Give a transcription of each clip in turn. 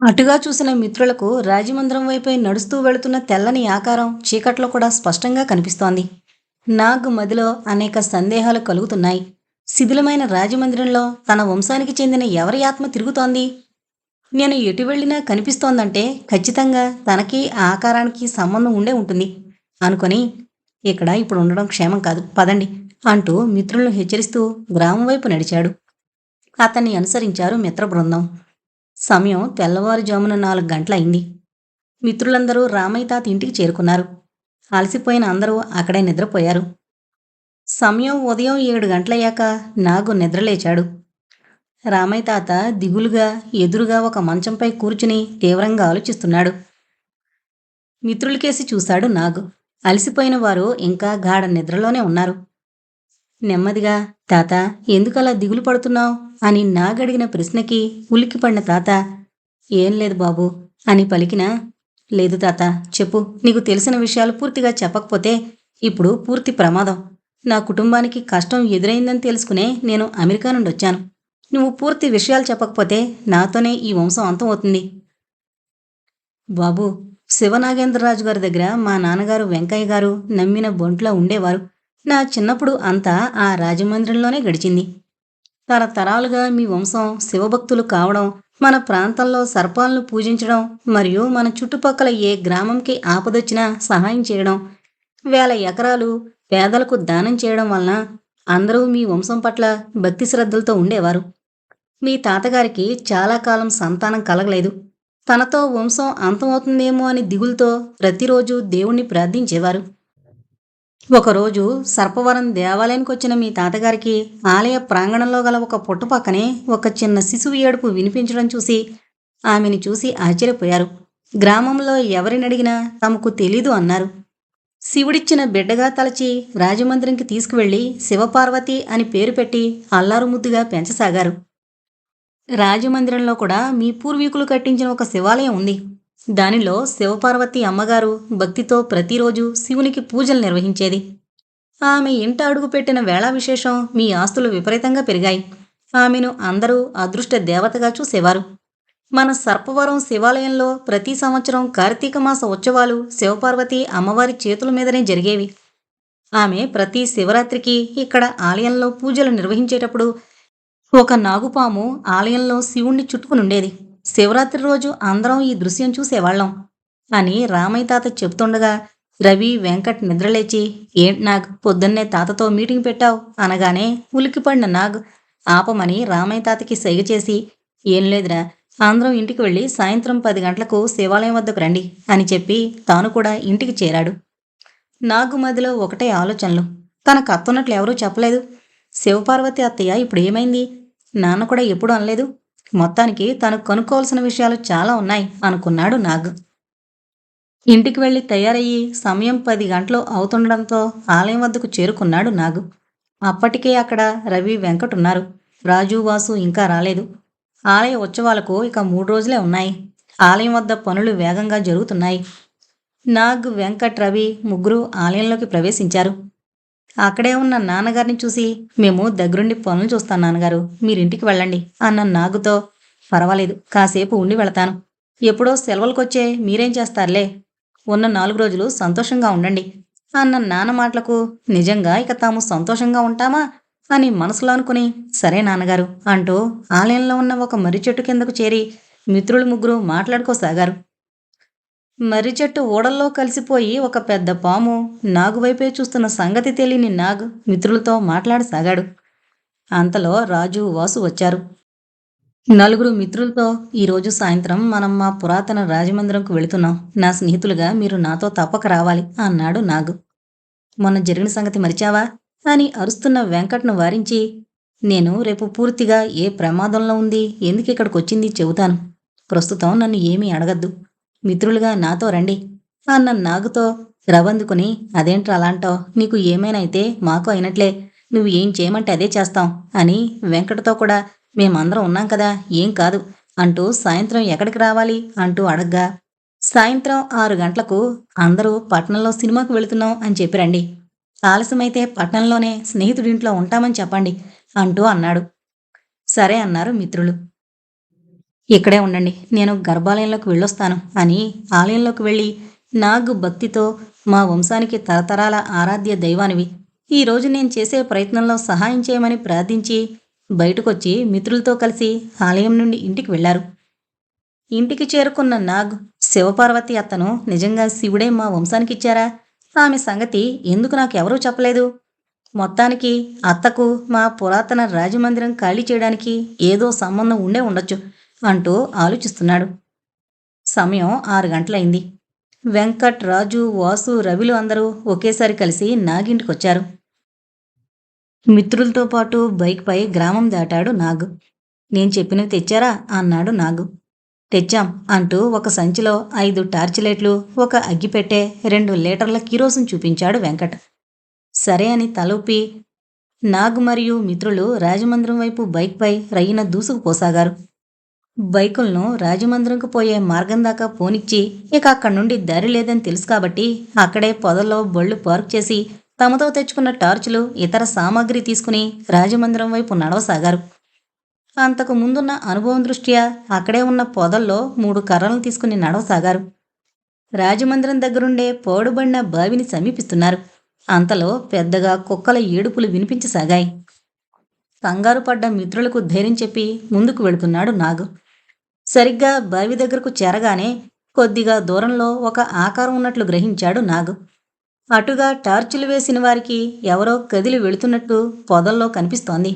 అటుగా చూసిన మిత్రులకు రాజమందిరం వైపే నడుస్తూ వెళుతున్న తెల్లని ఆకారం చీకట్లో కూడా స్పష్టంగా కనిపిస్తోంది. నాగ్ మదిలో అనేక సందేహాలు కలుగుతున్నాయి. శిథిలమైన రాజమందిరంలో తన వంశానికి చెందిన ఎవరి ఆత్మ తిరుగుతోంది? నేను ఎటు వెళ్ళినా కనిపిస్తోందంటే ఖచ్చితంగా తనకి ఆ ఆకారానికి సంబంధం ఉండే ఉంటుంది. అనుకొని ఇక్కడ ఇప్పుడు ఉండడం క్షేమం కాదు. పదండి అంటూ మిత్రులను హెచ్చరిస్తూ గ్రామం వైపు నడిచాడు. అతన్ని అనుసరించారు మిత్ర బృందం. సమయం తెల్లవారుజామున నాలుగు గంటలయింది. మిత్రులందరూ రామయ్య తాత ఇంటికి చేరుకున్నారు. అలసిపోయిన అందరూ అక్కడే నిద్రపోయారు. సమయం ఉదయం ఏడు గంటలయ్యాక నాగు నిద్రలేచాడు. రామయ్య తాత దిగులుగా ఎదురుగా ఒక మంచంపై కూర్చుని తీవ్రంగా ఆలోచిస్తున్నాడు. మిత్రులకేసి చూశాడు నాగు. అలసిపోయిన వారు ఇంకా గాఢ నిద్రలోనే ఉన్నారు. నెమ్మదిగా తాత ఎందుకలా దిగులు పడుతున్నావు? అని నాగడిగిన ప్రశ్నకి ఉలిక్కిపడిన తాత ఏం లేదు బాబు అని పలికినా లేదు తాత చెప్పు నీకు తెలిసిన విషయాలు పూర్తిగా చెప్పకపోతే ఇప్పుడు పూర్తి ప్రమాదం. నా కుటుంబానికి కష్టం ఎదురైందని తెలుసుకునే నేను అమెరికా నుండి వచ్చాను. నువ్వు పూర్తి విషయాలు చెప్పకపోతే నాతోనే ఈ వంశం అంతం అవుతుంది బాబు శివనాగేంద్రరాజు గారి దగ్గర మా నాన్నగారు వెంకయ్య గారు నమ్మిన బొంట్లో ఉండేవారు. నా చిన్నప్పుడు అంతా ఆ రాజమందిరంలోనే గడిచింది. తరతరాలుగా మీ వంశం శివభక్తులు కావడం మన ప్రాంతంలో సర్పాలను పూజించడం మరియు మన చుట్టుపక్కల ఏ గ్రామంకి ఆపదొచ్చినా సహాయం చేయడం వేల ఎకరాలు పేదలకు దానం చేయడం వలన అందరూ మీ వంశం పట్ల భక్తి శ్రద్ధలతో ఉండేవారు. మీ తాతగారికి చాలా కాలం సంతానం కలగలేదు. తనతో వంశం అంతమవుతుందేమో అని దిగులతో ప్రతిరోజు దేవుణ్ణి ప్రార్థించేవారు. ఒకరోజు సర్పవరం దేవాలయానికి వచ్చిన మీ తాతగారికి ఆలయ ప్రాంగణంలో గల ఒక పుట్ట పక్కనే ఒక చిన్న శిశువు ఏడుపు వినిపించడం చూసి ఆమెను చూసి ఆశ్చర్యపోయారు. గ్రామంలో ఎవరినడిగినా తమకు తెలీదు అన్నారు. శివుడిచ్చిన బిడ్డగా తలచి రాజమందిరంకి తీసుకువెళ్ళి శివపార్వతి అని పేరు పెట్టి అల్లారు ముద్దుగా పెంచసాగారు. రాజమందిరంలో కూడా మీ పూర్వీకులు కట్టించిన ఒక శివాలయం ఉంది. దానిలో శివపార్వతి అమ్మగారు భక్తితో ప్రతిరోజు శివునికి పూజలు నిర్వహించేది. ఆమె ఇంట అడుగుపెట్టిన వేళ విశేషం మీ ఆస్తులు విపరీతంగా పెరిగాయి. ఆమెను అందరూ అదృష్ట దేవతగా చూసేవారు. మన సర్పవరం శివాలయంలో ప్రతి సంవత్సరం కార్తీక మాస ఉత్సవాలు శివపార్వతి అమ్మవారి చేతుల మీదనే జరిగేవి. ఆమె ప్రతి శివరాత్రికి ఇక్కడ ఆలయంలో పూజలు నిర్వహించేటప్పుడు ఒక నాగుపాము ఆలయంలో శివుణ్ణి చుట్టుకునుండేది. శివరాత్రి రోజు అందరం ఈ దృశ్యం చూసేవాళ్ళం. అని రామయ్య తాత చెప్తుండగా రవి వెంకట్ నిద్రలేచి ఏంటి నాగ్ పొద్దున్నే తాతతో మీటింగ్ పెట్టావు? అనగానే ఉలికిపడిన నాగ్ ఆపమని రామయ్య తాతకి సైగ చేసి ఏం లేదురా ఆంధ్రం ఇంటికి వెళ్ళి సాయంత్రం పది గంటలకు శివాలయం వద్దకు రండి అని చెప్పి తాను కూడా ఇంటికి చేరాడు. నాగు మదిలో ఒకటే ఆలోచనలు. తనకు అత్తున్నట్లు ఎవరూ చెప్పలేదు. శివపార్వతి అత్తయ్య ఇప్పుడు ఏమైంది? నాన్న కూడా ఎప్పుడు అనలేదు. మొత్తానికి తను కనుక్కోవాల్సిన విషయాలు చాలా ఉన్నాయి అనుకున్నాడు నాగ్. ఇంటికి వెళ్ళి తయారయ్యి సమయం పది గంటలు అవుతుండడంతో ఆలయం వద్దకు చేరుకున్నాడు నాగు. అప్పటికే అక్కడ రవి వెంకట్ ఉన్నారు. రాజు వాసు ఇంకా రాలేదు. ఆలయ ఉత్సవాలకు ఇక మూడు రోజులే ఉన్నాయి. ఆలయం వద్ద పనులు వేగంగా జరుగుతున్నాయి. నాగ్ వెంకట్ రవి ముగ్గురు ఆలయంలోకి ప్రవేశించారు. అక్కడే ఉన్న నాన్నగారిని చూసి మేము దగ్గరుండి పనులు చూస్తాం నాన్నగారు. మీరింటికి వెళ్ళండి అన్న నాగుతో. పర్వాలేదు కాసేపు ఉండి వెళతాను. ఎప్పుడో సెలవులకొచ్చే మీరేం చేస్తారులే? ఉన్న నాలుగు రోజులు సంతోషంగా ఉండండి అన్న నాన్న మాటలకు నిజంగా ఇక తాము సంతోషంగా ఉంటామా అని మనసులో అనుకుని సరే నాన్నగారు అంటూ ఆలయంలో ఉన్న ఒక మర్రి చెట్టు కిందకు చేరి మిత్రులు ముగ్గురు మాట్లాడుకోసాగారు. మర్రి చెట్టు ఓడల్లో కలిసిపోయి ఒక పెద్ద పాము నాగు వైపే చూస్తున్న సంగతి తెలియని నాగ్ మిత్రులతో మాట్లాడసాగాడు. అంతలో రాజు వాసు వచ్చారు. నలుగురు మిత్రులతో ఈరోజు సాయంత్రం మనం మా పురాతన రాజమందిరంకు వెళుతున్నాం. నా స్నేహితులుగా మీరు నాతో తప్పక రావాలి అన్నాడు నాగు. మొన్న జరిగిన సంగతి మరిచావా? అని అరుస్తున్న వెంకట్ను వారించి నేను రేపు పూర్తిగా ఏ ప్రమాదంలో ఉంది ఎందుకు ఇక్కడికి వచ్చింది చెబుతాను. ప్రస్తుతం నన్ను ఏమీ అడగద్దు. మిత్రులుగా నాతో రండి. అన్న నాగుతో రవందుకుని అదేంట్రా అలాంటో? నీకు ఏమైనైతే మాకు అయినట్లే. నువ్వు ఏం చేయమంటే అదే చేస్తాం అని వెంకటతో కూడా మేమందరం ఉన్నాం కదా ఏం కాదు అంటూ సాయంత్రం ఎక్కడికి రావాలి అంటూ అడగ్గా సాయంత్రం ఆరు గంటలకు అందరూ పట్నంలో సినిమాకు వెళుతున్నాం అని చెప్పి రండి. ఆలస్యమైతే పట్నంలోనే స్నేహితుడింట్లో ఉంటామని చెప్పండి అంటూ అన్నాడు. సరే అన్నారు మిత్రులు. ఇక్కడే ఉండండి నేను గర్భాలయంలోకి వెళ్ళొస్తాను అని ఆలయంలోకి వెళ్ళి నాగు భక్తితో మా వంశానికి తరతరాల ఆరాధ్య దైవానివి. ఈరోజు నేను చేసే ప్రయత్నంలో సహాయం చేయమని ప్రార్థించి బయటకొచ్చి మిత్రులతో కలిసి ఆలయం నుండి ఇంటికి వెళ్ళారు. ఇంటికి చేరుకున్న నాగ్ శివపార్వతి అత్తను నిజంగా శివుడే మా వంశానికి ఇచ్చారా? ఆమె సంగతి ఎందుకు నాకెవరూ చెప్పలేదు. మొత్తానికి అత్తకు మా పురాతన రాజమందిరం ఖాళీ చేయడానికి ఏదో సంబంధం ఉండే ఉండొచ్చు. అంటూ ఆలోచిస్తున్నాడు. సమయం ఆరు గంటలైంది. వెంకట్ రాజు వాసు రవిలు అందరూ ఒకేసారి కలిసి నాగింటికొచ్చారు. మిత్రులతో పాటు బైక్పై గ్రామం దాటాడు నాగ్. నేను చెప్పినవి తెచ్చారా? అన్నాడు నాగు. తెచ్చాం అంటూ ఒక సంచిలో ఐదు టార్చ్ లైట్లు ఒక అగ్గిపెట్టె రెండు లీటర్ల కిరోసిన్ చూపించాడు వెంకట్. సరే అని తలూపి నాగ్ మరియు మిత్రులు రాజమందిరం వైపు బైక్పై రయ్యిన దూసుకుపోసాగారు. బైకులను రాజమందిరంకు పోయే మార్గం దాకా పోనిచ్చి ఇక అక్కడి నుండి దారి లేదని తెలుసు కాబట్టి అక్కడే పొదల్లో బళ్ళు పార్క్ చేసి తమతో తెచ్చుకున్న టార్చులు ఇతర సామాగ్రి తీసుకుని రాజమందిరం వైపు నడవసాగారు. అంతకు ముందున్న అనుభవం దృష్ట్యా అక్కడే ఉన్న పొదల్లో మూడు కర్రలను తీసుకుని నడవసాగారు. రాజమందిరం దగ్గరుండే పోడుబడిన బావిని సమీపిస్తున్నారు. అంతలో పెద్దగా కుక్కల ఏడుపులు వినిపించసాగాయి. కంగారు పడ్డ మిత్రులకు ధైర్యం చెప్పి ముందుకు వెళుతున్నాడు నాగు. సరిగ్గా బావి దగ్గరకు చేరగానే కొద్దిగా దూరంలో ఒక ఆకారం ఉన్నట్లు గ్రహించాడు నాగు. అటుగా టార్చులు వేసిన వారికి ఎవరో కదిలి వెళుతున్నట్టు పొదల్లో కనిపిస్తోంది.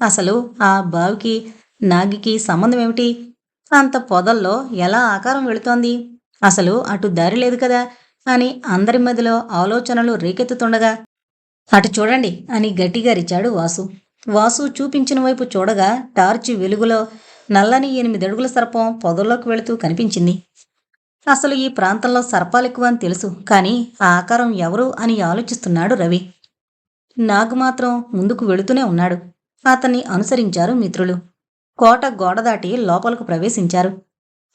అసలు ఆ బావికి నాగికి సంబంధం ఏమిటి? అంత పొదల్లో ఎలా ఆకారం వెళుతోంది? అసలు అటు దారి లేదు కదా అని అందరి మధ్యలో ఆలోచనలు రేకెత్తుతుండగా అటు చూడండి అని గట్టిగా రిచాడు వాసు. వాసు చూపించిన వైపు చూడగా టార్చ్ వెలుగులో నల్లని ఎనిమిది అడుగుల సర్పం పొదల్లోకి వెళుతూ కనిపించింది. అసలు ఈ ప్రాంతంలో సర్పాలు ఎక్కువ అని తెలుసు కానీ ఆ ఆకారం ఎవరు అని ఆలోచిస్తున్నాడు రవి. నాగు మాత్రం ముందుకు వెళుతూనే ఉన్నాడు. అతన్ని అనుసరించారు మిత్రులు. కోట గోడ దాటి లోపలకు ప్రవేశించారు.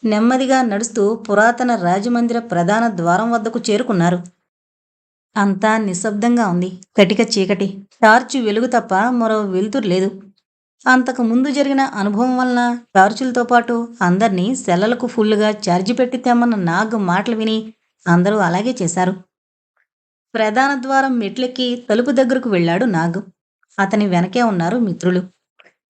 నెమ్మదిగా నడుస్తూ పురాతన రాజమందిర ప్రధాన ద్వారం వద్దకు చేరుకున్నారు. అంతా నిశ్శబ్దంగా ఉంది. కటిక చీకటి. టార్చ్ వెలుగు తప్ప మరో వెలుతురు లేదు. అంతకు ముందు జరిగిన అనుభవం వలన టార్చులతో పాటు అందరినీ సెల్లలకు ఫుల్లుగా ఛార్జీ పెట్టి తెమ్మన్న నాగ్ మాటలు విని అందరూ అలాగే చేశారు. ప్రధాన ద్వారం మెట్లెక్కి తలుపు దగ్గరకు వెళ్ళాడు నాగ్. అతని వెనకే ఉన్నారు మిత్రులు.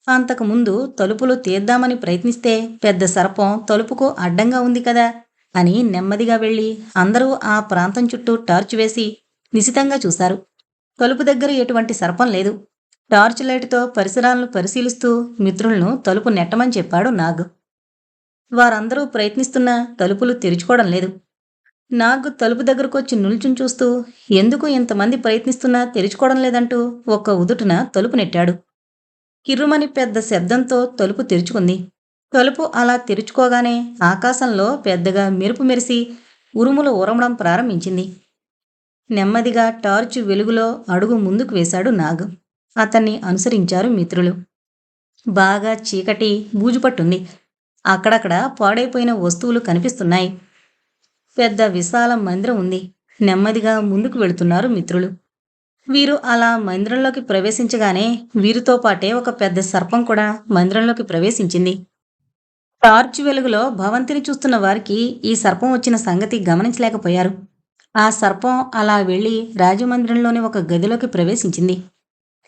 అంతకు ముందు తలుపులు తీద్దామని ప్రయత్నిస్తే పెద్ద సర్పం తలుపుకు అడ్డంగా ఉంది కదా అని నెమ్మదిగా వెళ్ళి అందరూ ఆ ప్రాంతం చుట్టూ టార్చ్ వేసి నిశితంగా చూశారు. తలుపు దగ్గర ఎటువంటి సర్పం లేదు. టార్చ్ లైట్తో పరిసరాలను పరిశీలిస్తూ మిత్రులను తలుపు నెట్టమని చెప్పాడు నాగ్. వారందరూ ప్రయత్నిస్తున్నా తలుపులు తెరుచుకోవడం లేదు. నాగ్ తలుపు దగ్గరకొచ్చి నిల్చుని చూస్తూ ఎందుకు ఇంతమంది ప్రయత్నిస్తున్నా తెరుచుకోవడం లేదంటూ ఒక్క ఉదుటున తలుపు నెట్టాడు. కిర్రుమని పెద్ద శబ్దంతో తలుపు తెరుచుకుంది. తలుపు అలా తెరుచుకోగానే ఆకాశంలో పెద్దగా మెరుపు మెరిసి ఉరుములు ఉరమడం ప్రారంభించింది. నెమ్మదిగా టార్చ్ వెలుగులో అడుగు ముందుకు వేశాడు నాగ్. అతన్ని అనుసరించారు మిత్రులు. బాగా చీకటి బూజుపట్టుంది అక్కడక్కడ పాడైపోయిన వస్తువులు కనిపిస్తున్నాయి. పెద్ద విశాల మందిరం ఉంది. నెమ్మదిగా ముందుకు వెళుతున్నారు మిత్రులు. వీరు అలా మందిరంలోకి ప్రవేశించగానే వీరితో పాటే ఒక పెద్ద సర్పం కూడా మందిరంలోకి ప్రవేశించింది. టార్చ్ వెలుగులో భవంతిని చూస్తున్న వారికి ఈ సర్పం వచ్చిన సంగతి గమనించలేకపోయారు. ఆ సర్పం అలా వెళ్ళి రాజమందిరంలోని ఒక గదిలోకి ప్రవేశించింది.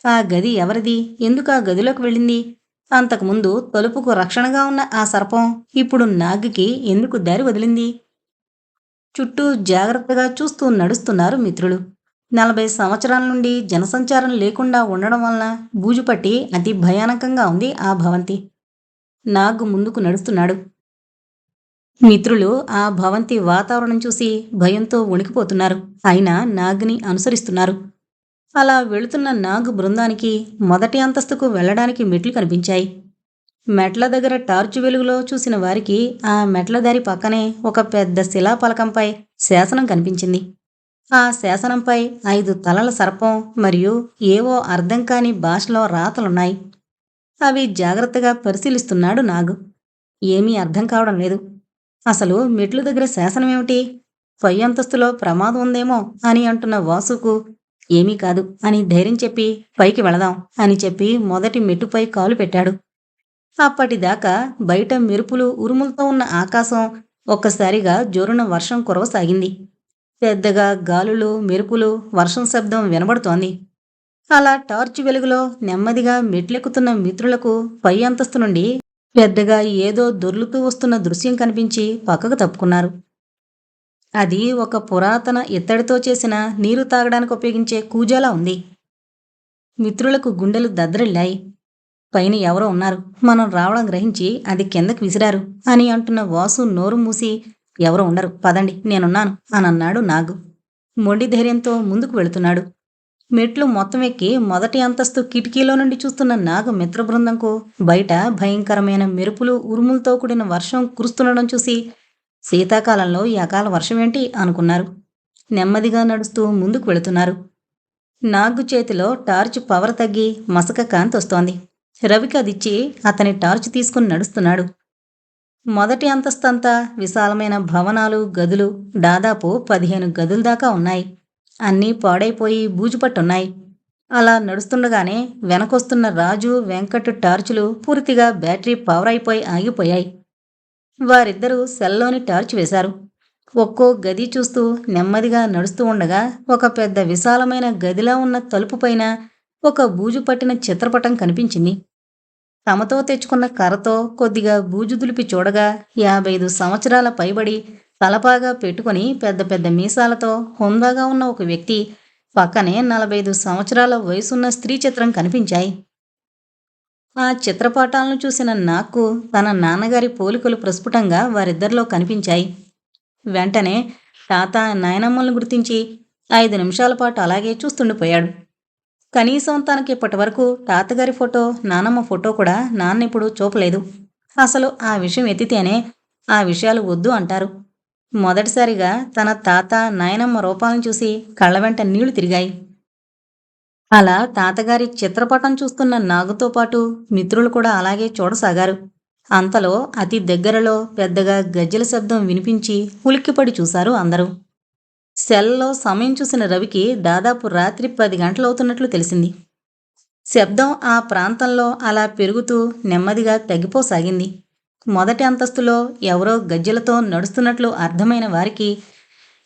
ఆ గది ఎవరిది? ఎందుకు ఆ గదిలోకి వెళ్ళింది? అంతకుముందు తలుపుకు రక్షణగా ఉన్న ఆ సర్పం ఇప్పుడు నాగ్కి ఎందుకు దారి వదిలింది? చుట్టూ జాగ్రత్తగా చూస్తూ నడుస్తున్నారు మిత్రులు. నలభై సంవత్సరాల నుండి జనసంచారం లేకుండా ఉండడం వలన బూజుపట్టి అతి భయానకంగా ఉంది ఆ భవంతి. నాగు ముందుకు నడుస్తున్నాడు. మిత్రులు ఆ భవంతి వాతావరణం చూసి భయంతో వణికిపోతున్నారు. అయినా నాగ్ని అనుసరిస్తున్నారు. అలా వెళుతున్న నాగు బృందానికి మొదటి అంతస్తుకు వెళ్ళడానికి మెట్లు కనిపించాయి. మెట్ల దగ్గర టార్చ్ వెలుగులో చూసిన వారికి ఆ మెట్ల దారి పక్కనే ఒక పెద్ద శిలాపలకంపై శాసనం కనిపించింది. ఆ శాసనంపై ఐదు తలల సర్పం మరియు ఏవో అర్థం కాని భాషలో రాతలున్నాయి. అవి జాగ్రత్తగా పరిశీలిస్తున్నాడు నాగు. ఏమీ అర్థం కావడం లేదు. అసలు మెట్లు దగ్గర శాసనం ఏమిటి పై అంతస్తులో ప్రమాదం ఉందేమో అని అంటున్న వాసుకు ఏమీ కాదు అని ధైర్యం చెప్పి పైకి వెళదాం అని చెప్పి మొదటి మెట్టుపై కాలు పెట్టాడు. అప్పటిదాకా బయట మెరుపులు ఉరుములతో ఉన్న ఆకాశం ఒక్కసారిగా జోరున వర్షం కురవసాగింది. పెద్దగా గాలులు మెరుపులు వర్షం శబ్దం వినబడుతోంది. అలా టార్చ్ వెలుగులో నెమ్మదిగా మెట్లెక్కుతున్న మిత్రులకు పై అంతస్తు నుండి పెద్దగా ఏదో దొర్లుతూ వస్తున్న దృశ్యం కనిపించి పక్కకు తప్పుకున్నారు. అది ఒక పురాతన ఇత్తడితో చేసిన నీరు తాగడానికి ఉపయోగించే కూజాలా ఉంది. మిత్రులకు గుండెలు దద్దరిల్లాయి. పైన ఎవరో ఉన్నారు. మనం రావడం గ్రహించి అది కిందకి విసిరారు అని అంటున్న వాసు నోరు మూసి ఎవరో ఉండరు. పదండి నేనున్నాను అని అన్నాడు నాగు. మొండి ధైర్యంతో ముందుకు వెళుతున్నాడు. మెట్లు మొత్తం ఎక్కి మొదటి అంతస్తు కిటికీలో నుండి చూస్తున్న నాగు మిత్ర బృందంకు బయట భయంకరమైన మెరుపులు ఉరుములతో కూడిన వర్షం కురుస్తుండడం చూసి శీతాకాలంలో ఈ అకాల వర్షం ఏంటి అనుకున్నారు. నెమ్మదిగా నడుస్తూ ముందుకు వెళుతున్నారు. నాగు చేతిలో టార్చ్ పవర్ తగ్గి మసక కాంతి వస్తోంది. రవికి అదిచ్చి అతని టార్చ్ తీసుకుని నడుస్తున్నాడు. మొదటి అంతస్తంతా విశాలమైన భవనాలు గదులు దాదాపు పదిహేను గదుల దాకా ఉన్నాయి. అన్నీ పాడైపోయి బూజుపట్టున్నాయి. అలా నడుస్తుండగానే వెనకొస్తున్న రాజు వెంకట్ టార్చులు పూర్తిగా బ్యాటరీ పవర్ అయిపోయి ఆగిపోయాయి. వారిద్దరూ సెల్లోని టార్చ్ వేశారు. ఒక్కో గది చూస్తూ నెమ్మదిగా నడుస్తూ ఉండగా ఒక పెద్ద విశాలమైన గదిలా ఉన్న తలుపు పైన ఒక బూజు పట్టిన చిత్రపటం కనిపించింది. తమతో తెచ్చుకున్న కర్రతో కొద్దిగా బూజు దులిపి చూడగా యాభై ఐదు సంవత్సరాల పైబడి తలపాగా పెట్టుకుని పెద్ద పెద్ద మీసాలతో హుందాగా ఉన్న ఒక వ్యక్తి పక్కనే నలభై ఐదు సంవత్సరాల వయసున్న స్త్రీ చిత్రం కనిపించాయి. ఆ చిత్రపటాలను చూసిన నాకు తన నాన్నగారి పోలికలు ప్రస్ఫుటంగా వారిద్దరిలో కనిపించాయి. వెంటనే తాత నాయనమ్మలను గుర్తించి ఐదు నిమిషాల పాటు అలాగే చూస్తుండిపోయాడు కనీసం తనకి ఇప్పటి వరకు తాతగారి ఫోటో నానమ్మ ఫోటో కూడా నాన్న ఇప్పుడు చూపలేదు. అసలు ఆ విషయం ఎత్తితేనే ఆ విషయాలు వద్దు అంటారు. మొదటిసారిగా తన తాత నాయనమ్మ రూపాలను చూసి కళ్ళ వెంట నీళ్ళు తిరిగాయి. అలా తాతగారి చిత్రపటం చూస్తున్న నాగుతో పాటు మిత్రులు కూడా అలాగే చూడసాగారు. అంతలో అతి దగ్గరలో పెద్దగా గజ్జెల శబ్దం వినిపించి ఉలిక్కిపడి చూశారు అందరూ. సెల్లో సమయం చూసిన రవికి దాదాపు రాత్రి పది గంటలవుతున్నట్లు తెలిసింది. శబ్దం ఆ ప్రాంతంలో అలా పెరుగుతూ నెమ్మదిగా తగ్గిపోసాగింది. మొదటి అంతస్తులో ఎవరో గజ్జెలతో నడుస్తున్నట్లు అర్థమైన వారికి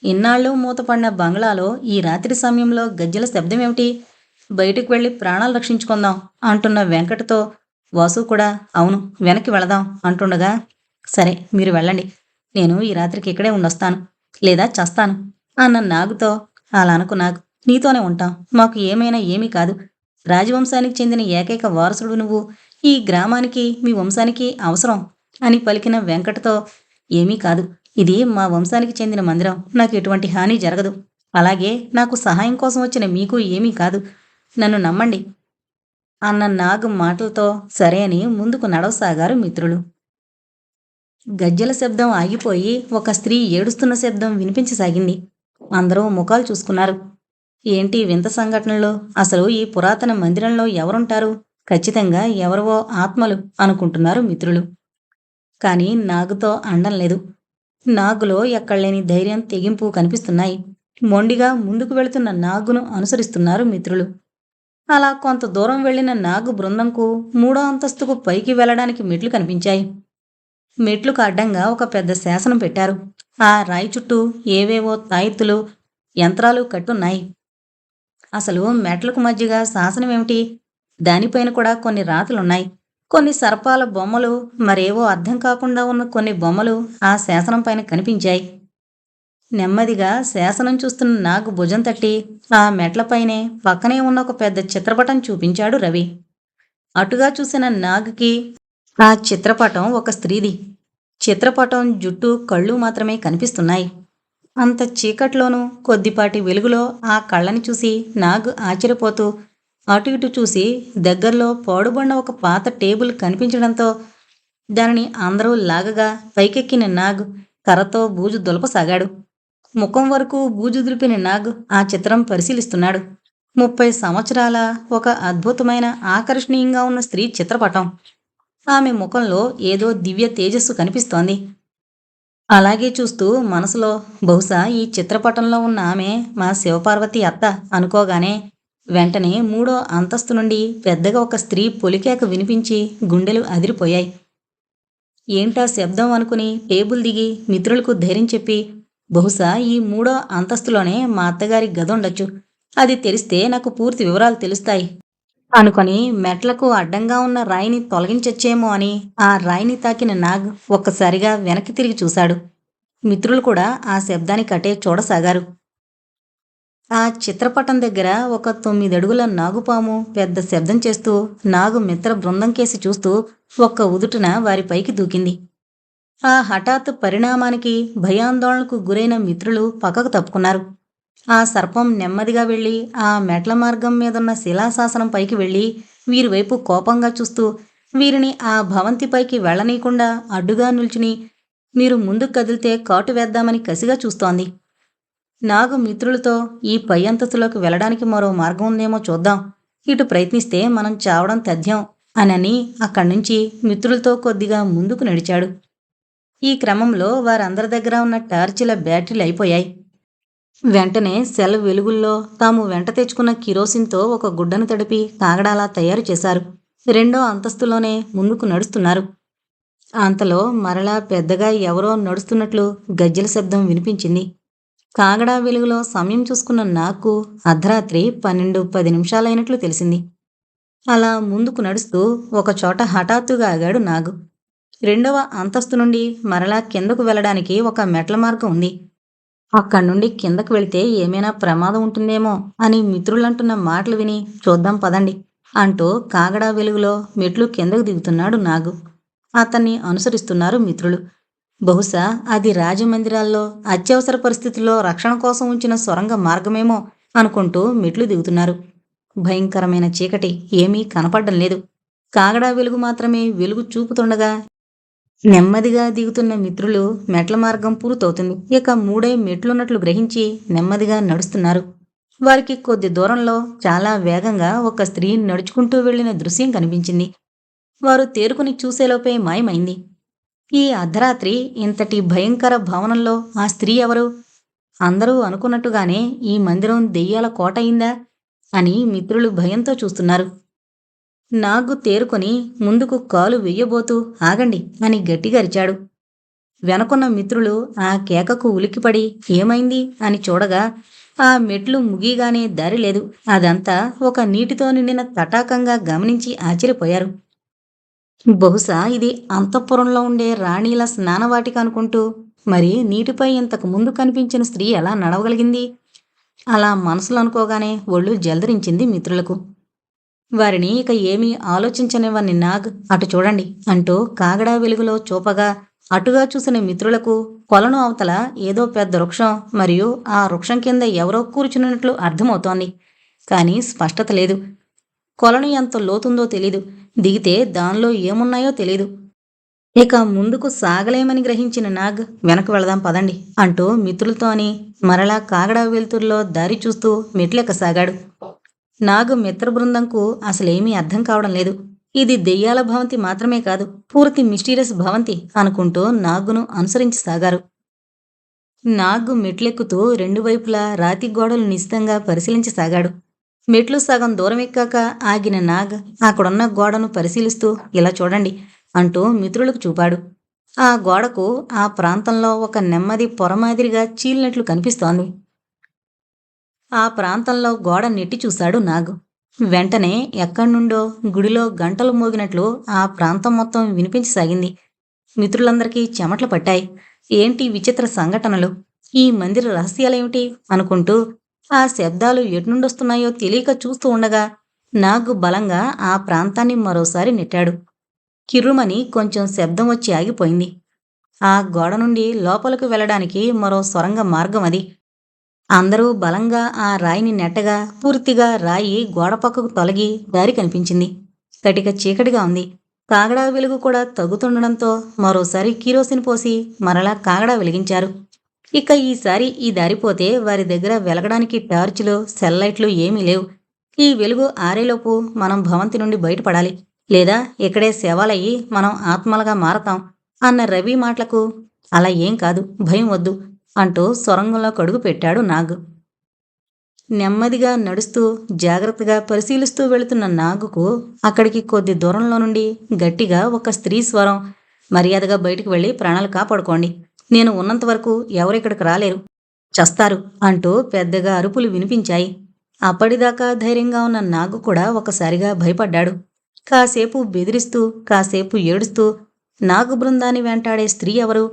ఇన్నాళ్ళు మూతపడిన బంగ్లాలో ఈ రాత్రి సమయంలో గజ్జెల శబ్దం ఏమిటి బయటికి వెళ్ళి ప్రాణాలు రక్షించుకుందాం అంటున్న వెంకటతో వాసు కూడా అవును వెనక్కి వెళదాం అంటుండగా సరే మీరు వెళ్ళండి. నేను ఈ రాత్రికి ఇక్కడే ఉండొస్తాను లేదా చస్తాను అన్న నాగుతో అలా అనుకు నాగు నీతోనే ఉంటాం. మాకు ఏమైనా ఏమీ కాదు. రాజవంశానికి చెందిన ఏకైక వారసుడు నువ్వు. ఈ గ్రామానికి మీ వంశానికి అవసరం అని పలికిన వెంకటతో ఏమీ కాదు. ఇది మా వంశానికి చెందిన మందిరం. నాకు ఎటువంటి హాని జరగదు. అలాగే నాకు సహాయం కోసం వచ్చిన మీకు ఏమీ కాదు. నన్ను నమ్మండి. అన్న నాగు మాటలతో సరే అని ముందుకు నడవసాగారు మిత్రులు. గజ్జెల శబ్దం ఆగిపోయి ఒక స్త్రీ ఏడుస్తున్న శబ్దం వినిపించసాగింది. అందరూ ముఖాలు చూసుకున్నారు. ఏంటి వింత సంఘటనలు? అసలు ఈ పురాతన మందిరంలో ఎవరుంటారు? ఖచ్చితంగా ఎవరివో ఆత్మలు అనుకుంటున్నారు మిత్రులు. కానీ నాగుతో అండం లేదు. నాగులో ఎక్కడలేని ధైర్యం తెగింపు కనిపిస్తున్నాయి. మొండిగా ముందుకు వెళుతున్న నాగును అనుసరిస్తున్నారు మిత్రులు. అలా కొంత దూరం వెళ్ళిన నాగు బృందంకు మూడో అంతస్తుకు పైకి వెళ్ళడానికి మెట్లు కనిపించాయి. మెట్లుకు అడ్డంగా ఒక పెద్ద శాసనం పెట్టారు. ఆ రాయి చుట్టూ ఏవేవో తాయిత్తులు యంత్రాలు కట్టున్నాయి. అసలు మెట్లకు మధ్యగా శాసనం ఏమిటి? దానిపైన కూడా కొన్ని రాతలున్నాయి. కొన్ని సర్పాల బొమ్మలు మరేవో అర్థం కాకుండా ఉన్న కొన్ని బొమ్మలు ఆ శాసనం పైన కనిపించాయి. నెమ్మదిగా శాసనం చూస్తున్న నాగు భుజం తట్టి ఆ మెట్లపైనే పక్కనే ఉన్న ఒక పెద్ద చిత్రపటం చూపించాడు రవి. అటుగా చూసిన నాగుకి ఆ చిత్రపటం ఒక స్త్రీది. చిత్రపటం జుట్టు కళ్ళు మాత్రమే కనిపిస్తున్నాయి. అంత చీకట్లోనూ కొద్దిపాటి వెలుగులో ఆ కళ్ళని చూసి నాగ్ ఆశ్చర్యపోతూ అటు ఇటు చూసి దగ్గరలో పాడుబడిన ఒక పాత టేబుల్ కనిపించడంతో దానిని అందరూ లాగగా పైకెక్కిన నాగ్ కర్రతో బూజు దులపసాగాడు. ముఖం వరకు బూజుదురిపిన నాగ్ ఆ చిత్రం పరిశీలిస్తున్నాడు. ముప్పై సంవత్సరాల ఒక అద్భుతమైన ఆకర్షణీయంగా ఉన్న స్త్రీ చిత్రపటం. ఆమె ముఖంలో ఏదో దివ్య తేజస్సు కనిపిస్తోంది. అలాగే చూస్తూ మనసులో బహుశా ఈ చిత్రపటంలో ఉన్న ఆమె మా శివపార్వతి అత్త అనుకోగానే వెంటనే మూడో అంతస్తు నుండి పెద్దగా ఒక స్త్రీ పొలికేక వినిపించి గుండెలు అదిరిపోయాయి. ఏంటా శబ్దం అనుకుని టేబుల్ దిగి మిత్రులకు ధైర్యం చెప్పి బహుశా ఈ మూడో అంతస్తులోనే మా అత్తగారి గది ఉండొచ్చు. అది తెలిస్తే నాకు పూర్తి వివరాలు తెలుస్తాయి. అనుకొని మెట్లకు అడ్డంగా ఉన్న రాయిని తొలగించొచ్చేమో అని ఆ రాయిని తాకిన నాగ్ ఒక్కసారిగా వెనక్కి తిరిగి చూశాడు. మిత్రులు కూడా ఆ శబ్దానికి అటే చూడసాగారు. ఆ చిత్రపటం దగ్గర ఒక తొమ్మిదడుగుల నాగుపాము పెద్ద శబ్దం చేస్తూ నాగు మిత్ర బృందం కేసి చూస్తూ ఒక్క ఉదుటున వారిపైకి దూకింది. ఆ హఠాత్ పరిణామానికి భయాందోళనకు గురైన మిత్రులు పక్కకు తప్పుకున్నారు. ఆ సర్పం నెమ్మదిగా వెళ్ళి ఆ మెట్ల మార్గం మీదున్న శిలాశాసనం పైకి వెళ్ళి వీరి వైపు కోపంగా చూస్తూ వీరిని ఆ భవంతిపైకి వెళ్ళనీయకుండా అడ్డుగా నిల్చుని మీరు ముందుకు కదిలితే కాటు వేద్దామని కసిగా చూస్తోంది. నాగు మిత్రులతో ఈ పై అంతస్తులోకి వెళ్ళడానికి మరో మార్గం ఉందేమో చూద్దాం. ఇటు ప్రయత్నిస్తే మనం చావడం తథ్యం అనని అక్కడి నుంచి మిత్రులతో కొద్దిగా ముందుకు నడిచాడు. ఈ క్రమంలో వారందరి దగ్గర ఉన్న టార్చిల బ్యాటరీలు అయిపోయాయి. వెంటనే సెల్ వెలుగుల్లో తాము వెంట తెచ్చుకున్న కిరోసిన్తో ఒక గుడ్డను తడిపి కాగడాలా తయారు చేశారు. రెండో అంతస్తులోనే ముందుకు నడుస్తున్నారు. అంతలో మరలా పెద్దగా ఎవరో నడుస్తున్నట్లు గజ్జెల శబ్దం వినిపించింది. కాగడా వెలుగులో సమయం చూసుకున్న నాకు అర్ధరాత్రి పన్నెండు పది నిమిషాలైనట్లు తెలిసింది. అలా ముందుకు నడుస్తూ ఒకచోట హఠాత్తుగా ఆగాడు నాగు. రెండవ అంతస్తు నుండి మరలా కిందకు వెళ్ళడానికి ఒక మెట్ల మార్గం ఉంది. అక్కడి నుండి కిందకు వెళితే ఏమైనా ప్రమాదం ఉంటుందేమో అని మిత్రులంటున్న మాటలు విని చూద్దాం పదండి అంటూ కాగడా వెలుగులో మెట్లు కిందకు దిగుతున్నాడు నాగు. అతన్ని అనుసరిస్తున్నారు మిత్రులు. బహుశా అది రాజమందిరాల్లో అత్యవసర పరిస్థితుల్లో రక్షణ కోసం ఉంచిన సొరంగ మార్గమేమో అనుకుంటూ మెట్లు దిగుతున్నారు. భయంకరమైన చీకటి ఏమీ కనపడడం లేదు. కాగడా వెలుగు మాత్రమే వెలుగు చూపుతుండగా నెమ్మదిగా దిగుతున్న మిత్రులు మెట్ల మార్గం పూర్తవుతుంది. ఇక మూడే మెట్లున్నట్లు గ్రహించి నెమ్మదిగా నడుస్తున్నారు. వారికి కొద్ది దూరంలో చాలా వేగంగా ఒక స్త్రీ నడుచుకుంటూ వెళ్ళిన దృశ్యం కనిపించింది. వారు తేరుకుని చూసేలోపే మాయమైంది. ఈ అర్ధరాత్రి ఇంతటి భయంకర భవనంలో ఆ స్త్రీ ఎవరు? అందరూ అనుకున్నట్టుగానే ఈ మందిరం దెయ్యాల కోట అయిందా అని మిత్రులు భయంతో చూస్తున్నారు. నాగు తేరుకొని ముందుకు కాలు వెయ్యబోతూ ఆగండి అని గట్టిగరిచాడు వెనకున్న మిత్రులు ఆ కేకకు ఉలిక్కిపడి ఏమైంది అని చూడగా ఆ మెట్లు ముగిగానే దారి లేదు. అదంతా ఒక నీటితో నిండిన తటాకంగా గమనించి ఆశ్చర్యపోయారు. బహుశా ఇది అంతఃపురంలో ఉండే రాణీల స్నానవాటిక అనుకుంటూ మరి నీటిపై ఇంతకు ముందు కనిపించిన స్త్రీ ఎలా నడవగలిగింది? అలా మనసులో అనుకోగానే ఒళ్ళు జలదరించింది మిత్రులకు. వారిని ఇక ఏమీ ఆలోచించనివ్వని నాగ్ అటు చూడండి అంటూ కాగడా వెలుగులో చూపగా అటుగా చూసిన మిత్రులకు కొలను అవతల ఏదో పెద్ద వృక్షం మరియు ఆ వృక్షం కింద ఎవరో కూర్చున్నట్లు అర్థమవుతోంది. కానీ స్పష్టత లేదు. కొలను ఎంత లోతుందో తెలీదు. దిగితే దానిలో ఏమున్నాయో తెలీదు. ఇక ముందుకు సాగలేమని గ్రహించిన నాగ్ వెనక వెళదాం పదండి అంటూ మిత్రులతోని మరలా కాగడా వెలుతురులో దారి చూస్తూ మెట్లెక్కసాగాడు. నాగు మిత్ర బృందంకు అసలేమీ అర్థం కావడం లేదు. ఇది దెయ్యాల భవంతి మాత్రమే కాదు పూర్తి మిస్టీరియస్ భవంతి అనుకుంటూ నాగును అనుసరించి సాగారు. నాగు మెట్లెక్కుతూ రెండు వైపులా రాతి గోడలు నిశితంగా పరిశీలించసాగాడు మెట్లు సగం దూరం ఎక్కాక ఆగిన నాగ్ అక్కడున్న గోడను పరిశీలిస్తూ ఇలా చూడండి అంటూ మిత్రులకు చూపాడు. ఆ గోడకు ఆ ప్రాంతంలో ఒక నెమ్మది పొర మాదిరిగా చీలినట్లు కనిపిస్తోంది. ఆ ప్రాంతంలో గోడ నెట్టి చూశాడు నాగు. వెంటనే ఎక్కడి నుండో గుడిలో గంటలు మోగినట్లు ఆ ప్రాంతం మొత్తం వినిపించసాగింది. మిత్రులందరికీ చెమటలు పట్టాయి. ఏంటి విచిత్ర సంఘటనలు? ఈ మందిర రహస్యాలేమిటి? అనుకుంటూ ఆ శబ్దాలు ఎటునుండొస్తున్నాయో తెలియక చూస్తూ ఉండగా నాగు బలంగా ఆ ప్రాంతాన్ని మరోసారి నెట్టాడు. కిర్రుమని కొంచెం శబ్దం వచ్చి ఆగిపోయింది. ఆ గోడ నుండి లోపలకు వెళ్ళడానికి మరో సొరంగ మార్గం అది అందరూ బలంగా ఆ రాయిని నెట్టగా పూర్తిగా రాయి గోడ పక్కకు తొలగి దారి కనిపించింది. కటిక చీకటిగా ఉంది. కాగడా వెలుగు కూడా తగ్గుతుండడంతో మరోసారి కీరోసిన్ పోసి మరలా కాగడా వెలిగించారు. ఇక ఈసారి ఈ దారిపోతే వారి దగ్గర వెలగడానికి టార్చ్లు సెల్ లైట్లు ఏమీ లేవు. ఈ వెలుగు ఆరేలోపు మనం భవంతి నుండి బయటపడాలి. లేదా ఇక్కడే సేవలయ్యి మనం ఆత్మలుగా మారతాం అన్న రవి మాటలకు అలా ఏం కాదు. భయం వద్దు. అంటూ సొరంగంలో కడుగు పెట్టాడు నాగ్. నెమ్మదిగా నడుస్తూ జాగ్రత్తగా పరిశీలిస్తూ వెళుతున్న నాగుకు అక్కడికి కొద్ది దూరంలో నుండి గట్టిగా ఒక స్త్రీ స్వరం మర్యాదగా బయటికి వెళ్ళి ప్రాణాలు కాపాడుకోండి. నేను ఉన్నంత వరకు ఎవరిక్కడికి రాలేరు. చస్తారు అంటూ పెద్దగా అరుపులు వినిపించాయి. అప్పటిదాకా ధైర్యంగా ఉన్న నాగు కూడా ఒకసారిగా భయపడ్డాడు. కాసేపు బెదిరిస్తూ కాసేపు ఏడుస్తూ నాగు బృందాన్ని వెంటాడే స్త్రీ ఎవరు?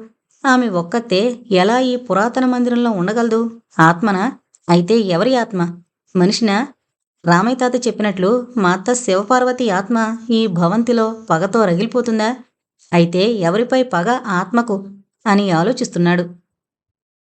ఆమె ఒక్కతే ఎలా ఈ పురాతన మందిరంలో ఉండగలదు? ఆత్మనా? అయితే ఎవరి ఆత్మ? మనిషినా? రామయ్య తాత చెప్పినట్లు మా అత్త శివపార్వతి ఆత్మ ఈ భవంతిలో పగతో రగిలిపోతుందా? అయితే ఎవరిపై పగ ఆత్మకు? అని ఆలోచిస్తున్నాడు.